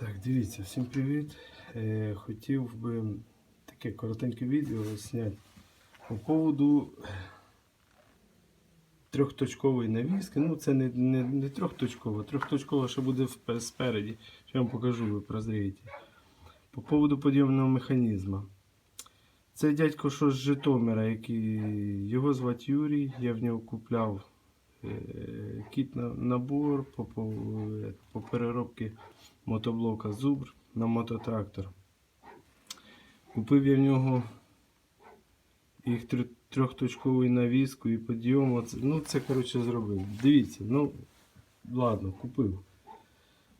Так, дивіться, всім привіт. Е, хотів би таке коротеньке відео зняти по поводу трьохточкової навіски. Ну, це не, не, не трьохточкова, трьохточкова ще буде спереді. Що я вам покажу, ви прозрієте. По поводу подйомного механізму. Це дядько, що з Житомира, який його звати Юрій, я в нього купляв кіт набор по, по, е, по переробці мотоблока Зубр на мототрактор. Купив я в нього їх трьох- трьохточкову навіску і підйом. Ну, це коротше зробив. Дивіться, ну ладно, купив.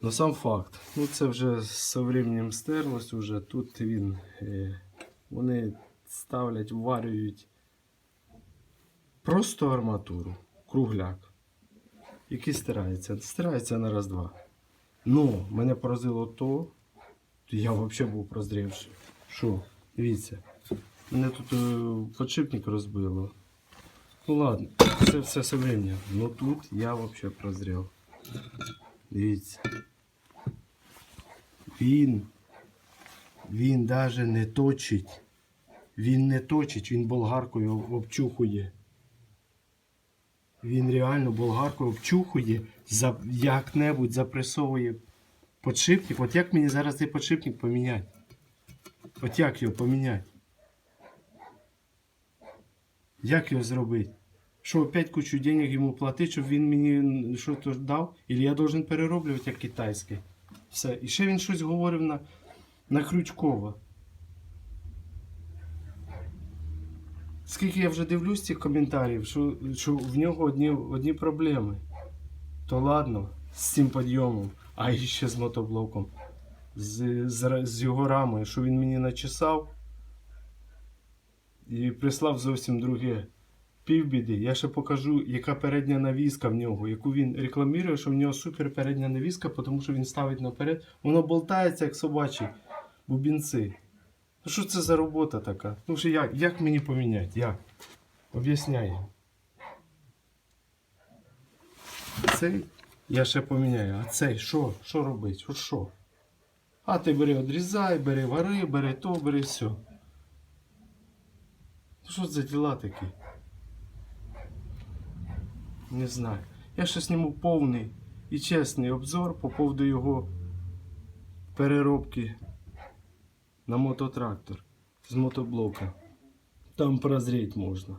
Но сам факт. Ну це вже з временем стерлось уже. Тут він. Е, вони ставлять, варюють просто арматуру, кругляк, який стирається. Стирається на раз-два. Ну, мене поразило то, я взагалі був прозрівший. Що? Дивіться, мене тут е, подшипник розбило. Ну ладно, це все временем. Ну тут я взагалі прозрів. Дивіться. Він, він навіть не точить. Він не точить, він болгаркою обчухує. Він реально болгаркою обчухує, за, як-небудь запресовує подшипник. От як мені зараз цей подшипник поміняти? От як його поміняти? Як його зробити? Що опять кучу денег йому платити, щоб він мені щось дав? Или я должен перероблювати як китайське? Все. І ще він щось говорив на, на Крючкова. Скільки я вже дивлюсь цих коментарів, що, що в нього одні, одні проблеми. То ладно, з цим підйомом, а ще з мотоблоком, з, з, з його рамою, що він мені начесав і прислав зовсім друге. Півбіди. Я ще покажу, яка передня навіска в нього, яку він рекламує, що в нього супер передня навіска, тому що він ставить наперед. Воно болтається, як собачі бубінці. Ну що це за робота така? Ну що як, як мені поміняти? Як? Об'ясняй. Цей я ще поміняю. А цей що? Що робить? Що? що? А ти бери одрізай, бери вари, бери то, бери все. Ну що за діла такі? Не знаю. Я ще зніму повний і чесний обзор по поводу його переробки на мототрактор з мотоблока. Там прозріть можна.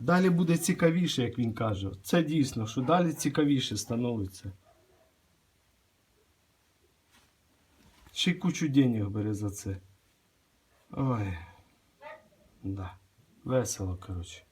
Далі буде цікавіше, як він каже. Це дійсно, що далі цікавіше становиться. Ще й кучу денег бере за це. Ой. Да. Весело, коротше.